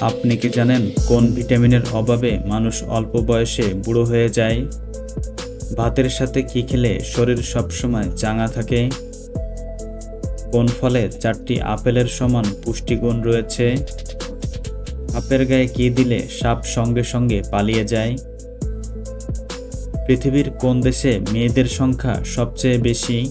আপনি কি জানেন কোন ভিটামিনের অভাবে মানুষ অল্প বয়সে বুড়ো হয়ে যায়? ভাতের সাথে কি খেলে শরীর সবসময় চাঙা থাকে? কোন ফলে চারটি আপেলের সমান পুষ্টিগুণ রয়েছে? আপের গায়ে কি দিলে সাপ সঙ্গে সঙ্গে পালিয়ে যায়? পৃথিবীর কোন দেশে মেয়েদের সংখ্যা সবচেয়ে বেশি?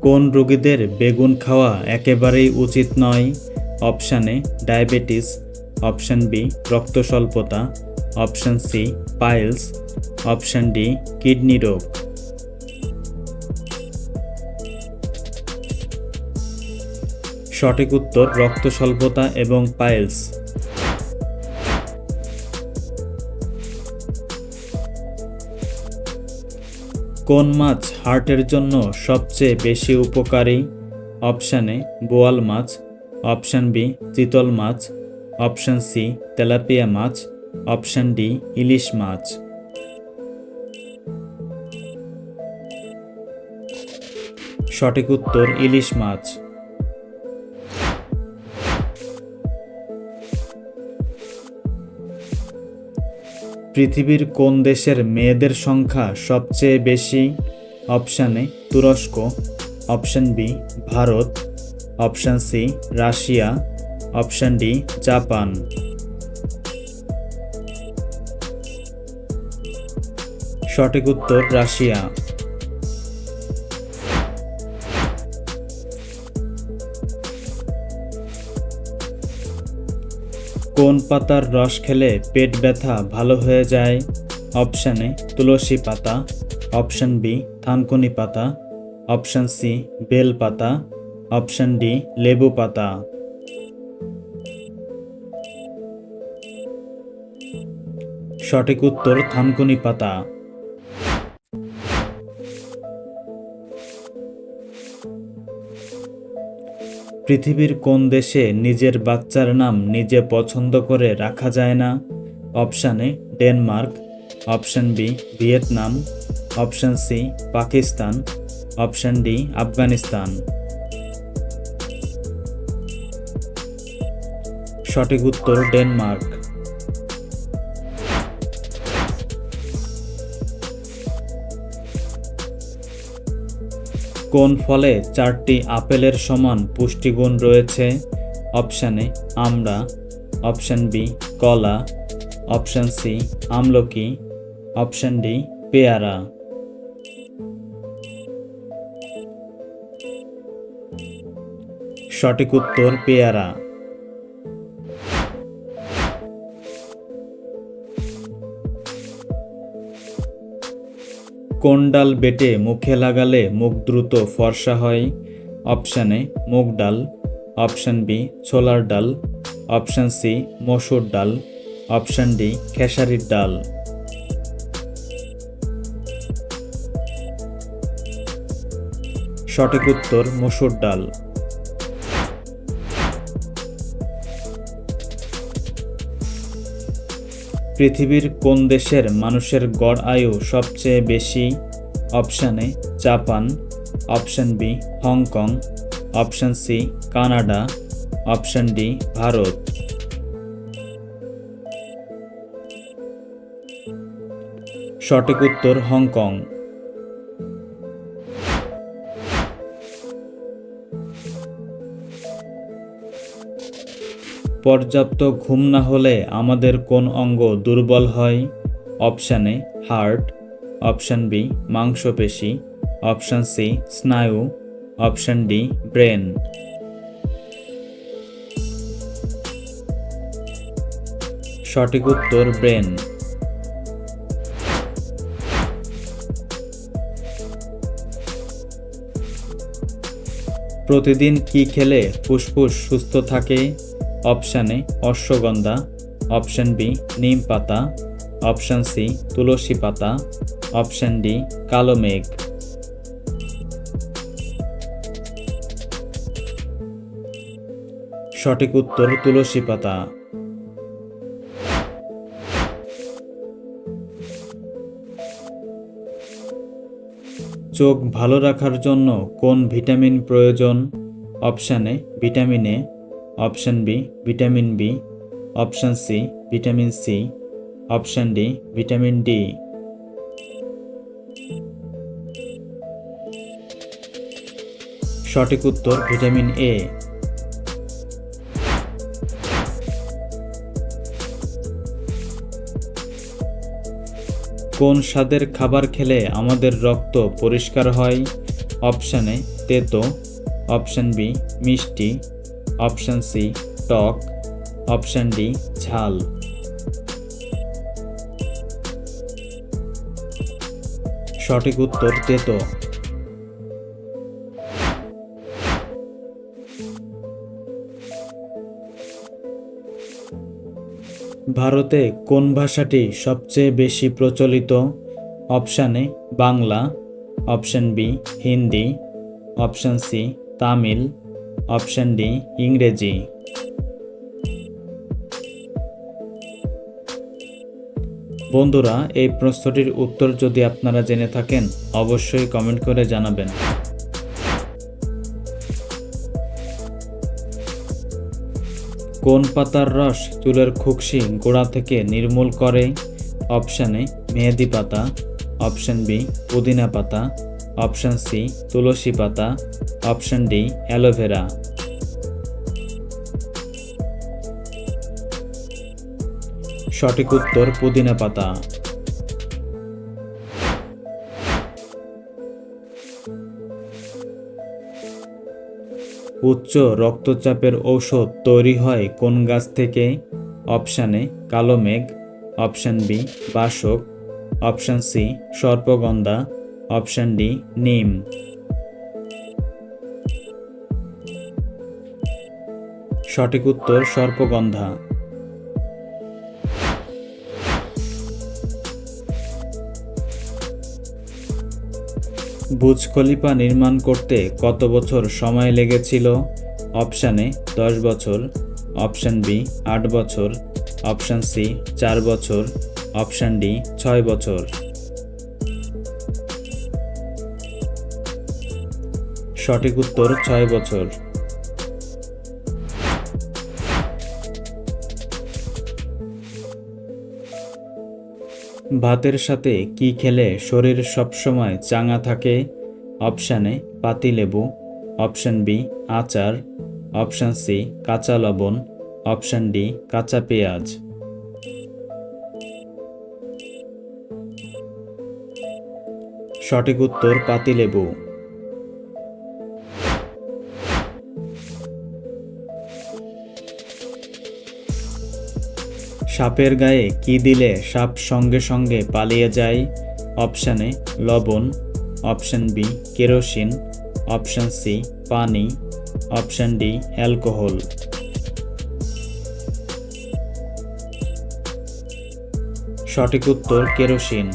কোন রোগীদের বেগুন খাওয়া একেবারেই উচিত নয়? Option A, diabetes, option B রক্ত স্বল্পতা option C, piles, option D, kidney রোগ। সঠিক উত্তর রক্ত স্বল্পতা এবং পাইলস। কোন মাছ হার্টের জন্য সবচেয়ে বেশি উপকারী? অপশান এ, বোয়াল মাছ। অপশান বি, চিতল মাছ। অপশান সি, তেলাপিয়া মাছ। অপশান ডি, ইলিশ মাছ। সঠিক উত্তর ইলিশ মাছ। পৃথিবীর কোন দেশের মেয়েদের সংখ্যা সবচেয়ে বেশি? অপশান এ, তুরস্ক। Option B, Bharat. Option C, Russia. Option D, Japan. সঠিক উত্তর, রাশিয়া। কোন পাতার রস খেলে পেট ব্যথা ভালো হয়ে যায়? অপশান এ, তুলসী পাতা। অপশান বি, থানকুনি পাতা। অপশান সি, বেল পাতা। অপশান ডি, লেবু পাতা। সঠিক উত্তর থানকুনি পাতা। পৃথিবীর কোন দেশে নিজের বাচ্চার নাম নিজে পছন্দ করে রাখা যায় না? Option A, Denmark. Option B, Vietnam. Option C, Pakistan. Option D, Afghanistan. সঠিক উত্তর ডেনমার্ক। কোন ফলে চারটি আপেলের সমান পুষ্টিগুণ রয়েছে? অপশান এ আমড়া অপশান বি, কলা। অপশান সি, আমলকি। অপশান ডি, পেয়ারা। সঠিক উত্তর, পেয়ারা। কোন ডাল বেটে মুখে লাগালে মুখ দ্রুত ফর্সা হয়? অপশান এ, মুগ ডাল। অপশান বি, ছোলার ডাল। অপশান সি, মসুর ডাল। অপশান ডি, খেসারির ডাল। সঠিক উত্তর, মসুর ডাল। পৃথিবীর কোন দেশের মানুষের গড় আয়ু সবচেয়ে বেশি? Option A, Japan. Option B, Hong Kong. Option C, Canada. Option D, Bharat. সঠিক উত্তর হংকং। পর্যাপ্ত ঘুম না হলে আমাদের কোন অঙ্গ দুর্বল হয়? Option A, heart. Option B, মাংসপেশি। Option C, স্নায়ু। Option D, brain. সঠিক উত্তর, ব্রেন। প্রতিদিন কি খেলে ফুসফুস সুস্থ থাকে? Option A ashwagandha, option B neem পাতা অপশান সি তুলসী পাতা, অপশান ডি কালো মেঘ। সঠিক উত্তর তুলসী পাতা। চোখ ভালো রাখার জন্য কোন ভিটামিন প্রয়োজন? Option A vitamin A option B, vitamin B. Option C, vitamin C. Option D, vitamin D. সঠিক উত্তর ভিটামিন এ। কোন স্বাদের খাবার খেলে আমাদের রক্ত পরিষ্কার হয়? অপশানে তেতো। অপশান বি, মিষ্টি। অপশান সি, টক। অপশান ডি, ঝাল। সঠিক উত্তর তেতো। ভারতে কোন ভাষাটি সবচেয়ে বেশি প্রচলিত? Option A Bangla. Option B, Hindi. Option C, Tamil. Option D, ইংরেজি। বন্ধুরা, এই প্রশ্নটির উত্তর যদি আপনারা জেনে থাকেন, অবশ্যই কমেন্ট করে জানাবেন। কোন পাতার রস চুলের খুকশি গোড়া থেকে নির্মূল করে? অপশানে মেহেদি পাতা। অপশান বি, পুদিনা পাতা। অপশান সি, তুলসী পাতা। অপশান ডি অ্যালোভেরা সঠিক উত্তর, পুদিনা পাতা। উচ্চ রক্তচাপের ঔষধ তৈরি হয় কোন গাছ থেকে? অপশানে কালো মেঘ। অপশান বি, বাসক। Option C, সর্পগন্ধা। Option D, neem. সঠিক উত্তর সর্পগন্ধা। বুজ খলিফা নির্মাণ করতে কত বছর সময় লেগেছিল? অপশানে দশ বছর। অপশান বি, আট বছর। অপশান সি, চার বছর। অপশান ডি, ছয় বছর। সঠিক উত্তর ছয় বছর। ভাতের সাথে কি খেলে শরীর সবসময় চাঙা থাকে? অপশানে পাতিলেবু অপশান বি, আচার। অপশান সি, কাঁচা লবণ। অপশান ডি, কাঁচা পেঁয়াজ। সঠিক উত্তর পাতিলেবু সাপের গায়ে কি দিলে সাপ সঙ্গে সঙ্গে পালিয়ে যায়? অপশানে লবণ। Option B kerosene. Option C পানি। Option D alcohol. সঠিক উত্তর, কেরোসিন।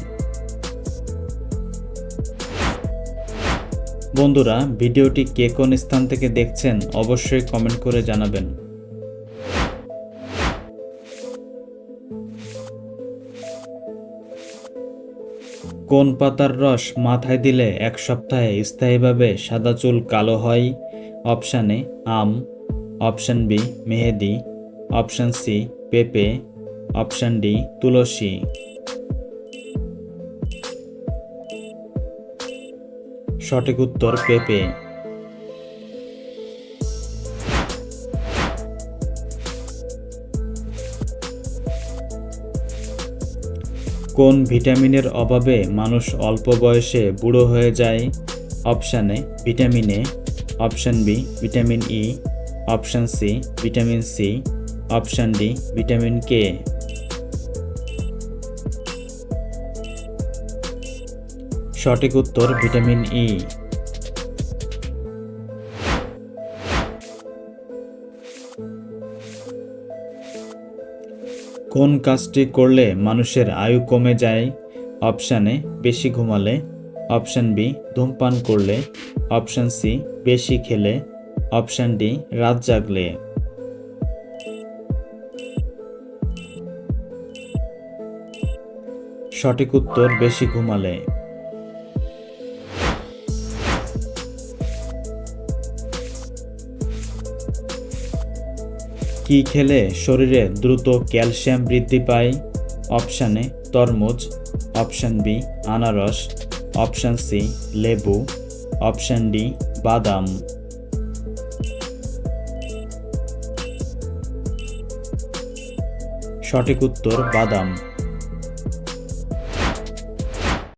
বন্ধুরা, ভিডিওটি কে কোন স্থান থেকে দেখছেন অবশ্যই কমেন্ট করে জানাবেন। কোন পাতার রস মাথায় দিলে এক সপ্তাহে স্থায়ীভাবে সাদা চুল কালো হয়? অপশান এ, আম। অপশান বি, মেহেদি। অপশান সি, পেঁপে। Option D, tulsi. সঠিক উত্তর পেঁপে। কোন ভিটামিনের অভাবে মানুষ অল্প বয়সে বুড়ো হয়ে যায়? Option A, vitamin A. Option B, vitamin E. Option C, vitamin C. Option D, vitamin K. সঠিক উত্তর ভিটামিন ই। কোন কাজটি করলে মানুষের আয়ু কমে যায়? অপশানে বেশি ঘুমালে। অপশান বি, ধূমপান করলে। অপশান সি, বেশি খেলে। অপশান ডি, রাত জাগলে। সঠিক উত্তর, বেশি ঘুমালে। কি খেলে শরীরে দ্রুত ক্যালসিয়াম বৃদ্ধি পায়? অপশানে তরমুজ। অপশান বি, আনারস। অপশান সি, লেবু। অপশান ডি, বাদাম। সঠিক উত্তর, বাদাম।